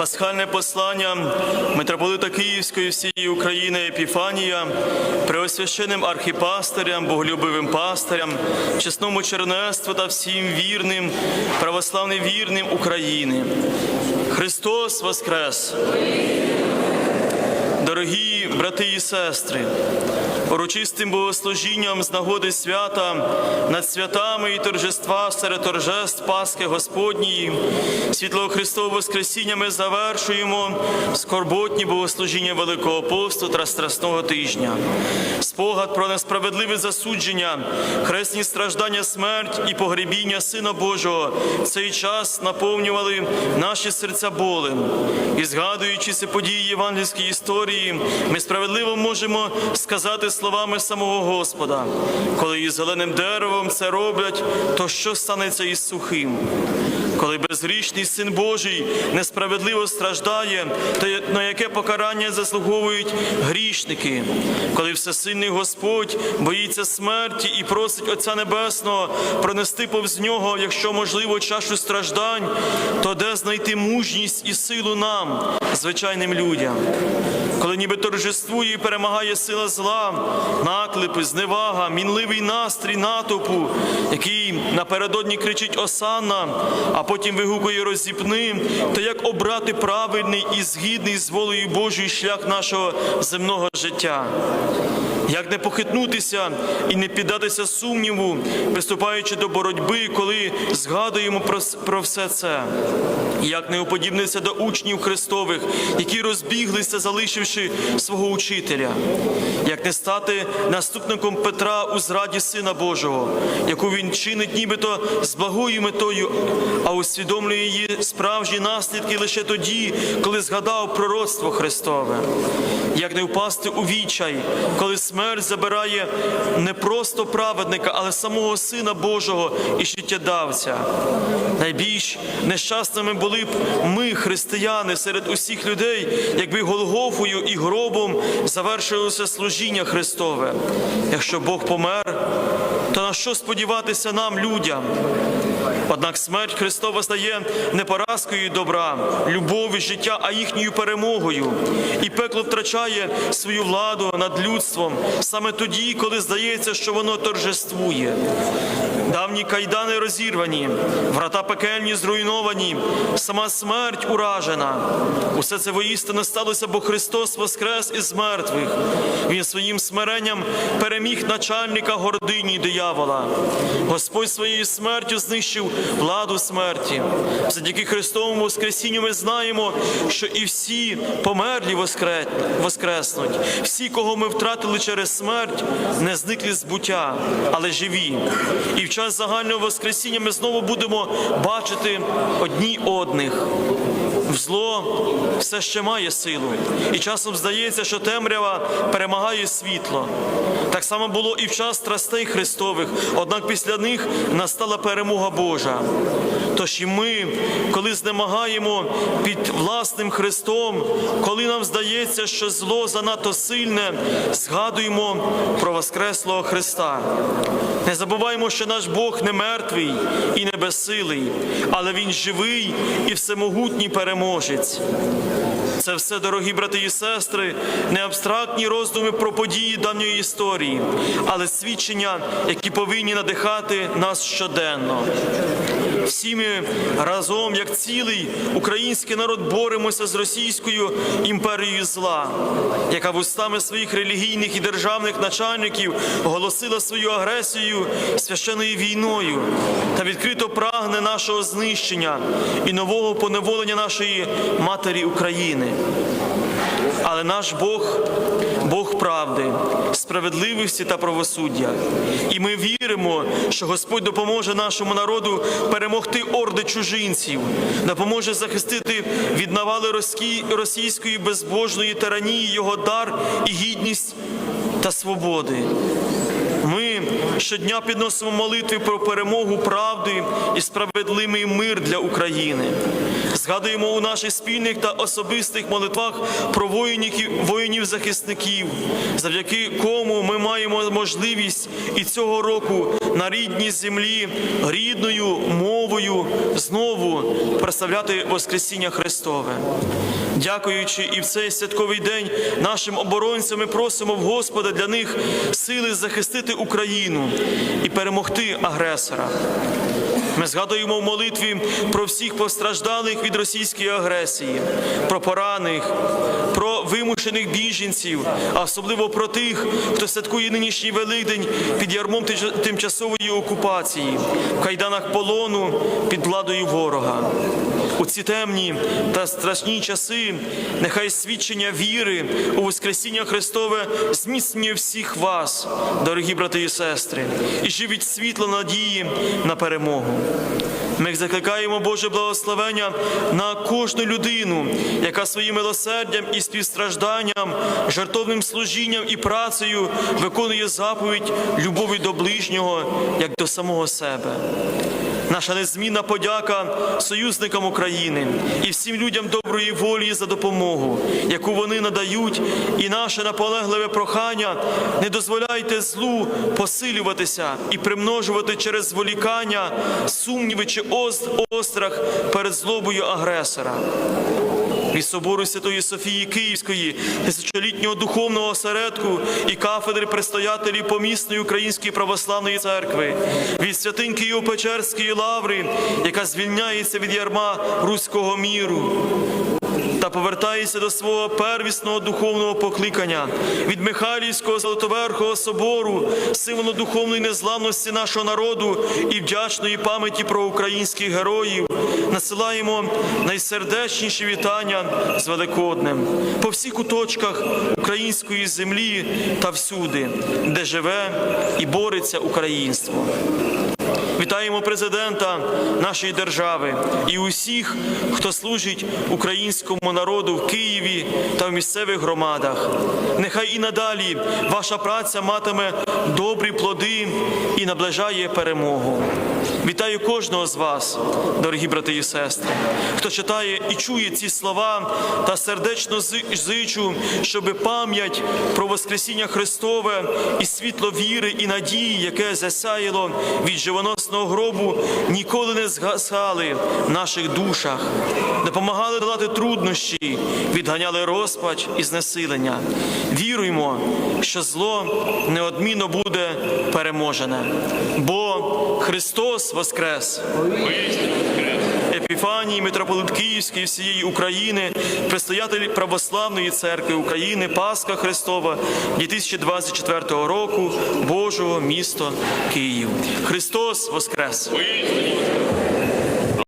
Пасхальне послання митрополита Київської всієї України Епіфанія, преосвященним архіпастирям, боголюбивим пастирям, чесному чернецтву та всім вірним, православним вірним України. Христос Воскрес! Дорогі брати і сестри, урочистим богослужінням з нагоди свята над святами і торжества серед торжеств Пасхи Господньої, світлого Христового Воскресіння ми завершуємо скорботні богослужіння Великого посту та Страсного тижня. Спогад про несправедливе засудження, хресні страждання, смерть і погребіння Сина Божого в цей час наповнювали наші серця болем. І згадуючи ці події євангельської історії, ми справедливо можемо сказати словами самого Господа, коли із зеленим деревом це роблять, то що станеться із сухим? Коли безгрішний син Божий несправедливо страждає, то на яке покарання заслуговують грішники? Коли всесильний Господь боїться смерті і просить Отця Небесного пронести повз нього, якщо можливо, чашу страждань, то де знайти мужність і силу нам, звичайним людям? Коли ніби торжествує і перемагає сила зла, наклепи, зневага, мінливий настрій натовпу, який напередодні кричить Осанна, а потім вигукує розіпни, то як обрати правильний і згідний з волею Божою шлях нашого земного життя? Як не похитнутися і не піддатися сумніву, приступаючи до боротьби, коли згадуємо про, про все це? Як не уподібнитися до учнів Христових, які розбіглися, залишивши свого учителя? Як не стати наступником Петра у зраді Сина Божого, яку він чинить нібито з благою метою, а усвідомлює її справжні наслідки лише тоді, коли згадав пророцтво Христове? Як не впасти у відчай, коли смерть забирає не просто праведника, але самого Сина Божого і життєдавця? Найбільш нещасними були б ми, християни, серед усіх людей, якби Голгофою і гробом завершилося служіння Христове. Якщо Бог помер, то на що сподіватися нам, людям? Однак смерть Христова стає не поразкою добра, любові, життя, а їхньою перемогою. І пекло втрачає свою владу над людством саме тоді, коли здається, що воно торжествує. Давні кайдани розірвані, врата пекельні зруйновані, сама смерть уражена. Усе це воістину сталося, бо Христос воскрес із мертвих. Він своїм смиренням переміг начальника гордині диявола. Господь своєю смертю знищив владу смерті. Завдяки Христовому Воскресінню ми знаємо, що і всі померлі воскреснуть. Всі, кого ми втратили через смерть, не зникли з буття, але живі. І в час загального Воскресіння ми знову будемо бачити одні одних. В зло все ще має силу, і часом здається, що темрява перемагає світло. Так само було і в час страстей Христових, однак після них настала перемога Божа. Тож і ми, коли знемагаємо під власним Христом, коли нам здається, що зло занадто сильне, згадуємо про Воскреслого Христа. Не забуваємо, що наш Бог не мертвий і не безсилий, але Він живий і всемогутній переможець. Це все, дорогі брати і сестри, не абстрактні роздуми про події давньої історії, але свідчення, які повинні надихати нас щоденно. Всі ми разом, як цілий український народ, боремося з російською імперією зла, яка вустами своїх релігійних і державних начальників оголосила свою агресію священною війною та відкрито прагне нашого знищення і нового поневолення нашої матері України. Але наш Бог Бог правди, справедливості та правосуддя. І ми віримо, що Господь допоможе нашому народу перемогти орди чужинців, допоможе захистити від навали російської безбожної тиранії його дар і гідність та свободи. Ми щодня підносимо молитви про перемогу правди і справедливий мир для України. Згадуємо у наших спільних та особистих молитвах про воїнів-захисників, завдяки кому ми маємо можливість і цього року на рідній землі рідною мовою. Змогою знову представляти Воскресіння Христове. Дякуючи і в цей святковий день нашим оборонцям, ми просимо в Господа для них сили захистити Україну і перемогти агресора. Ми згадуємо в молитві про всіх постраждалих від російської агресії, про поранених, про вимушених біженців, а особливо про тих, хто святкує нинішній Великдень під ярмом тимч- тимчасової окупації, в кайданах полону під владою ворога. У ці темні та страшні часи нехай свідчення віри у Воскресіння Христове зміцнює всіх вас, дорогі брати і сестри, і живіть світло надії на перемогу. Ми закликаємо Боже благословення на кожну людину, яка своїм милосердям і співстражданням, жертовним служінням і працею виконує заповідь любові до ближнього, як до самого себе. Наша незмінна подяка союзникам України і всім людям доброї волі за допомогу, яку вони надають, і наше наполегливе прохання не дозволяйте злу посилюватися і примножувати через зволікання, сумніви чи ост- острах перед злобою агресора. Від собору Святої Софії Київської, тисячолітнього духовного осередку і кафедри предстоятелів помісної Української православної церкви, від святинь Києво-Печерської лаври, яка звільняється від ярма руського міру та повертається до свого первісного духовного покликання від Михайлівського Золотоверхого собору, символу духовної незламності нашого народу і вдячної пам'яті про українських героїв, насилаємо найсердечніші вітання з Великоднем по всіх куточках української землі та всюди, де живе і бореться українство. Вітаємо президента нашої держави і усіх, хто служить українському народу в Києві та в місцевих громадах. Нехай і надалі ваша праця матиме добрі плоди і наближає перемогу. Вітаю кожного з вас, дорогі брати і сестри, хто читає і чує ці слова та сердечно зичу, щоб пам'ять про Воскресіння Христове і світло віри і надії, яке засяяло від живоносного гробу, ніколи не згасали в наших душах, допомагали долати труднощі, відганяли розпач і знесилення. Віруємо, що зло неодмінно буде переможене, бо Христос Воскрес! Епіфанії, митрополит Київський всієї України, предстоятель Православної церкви України, Пасха Христова 2024 року, Божого місто Київ. Христос Воскрес!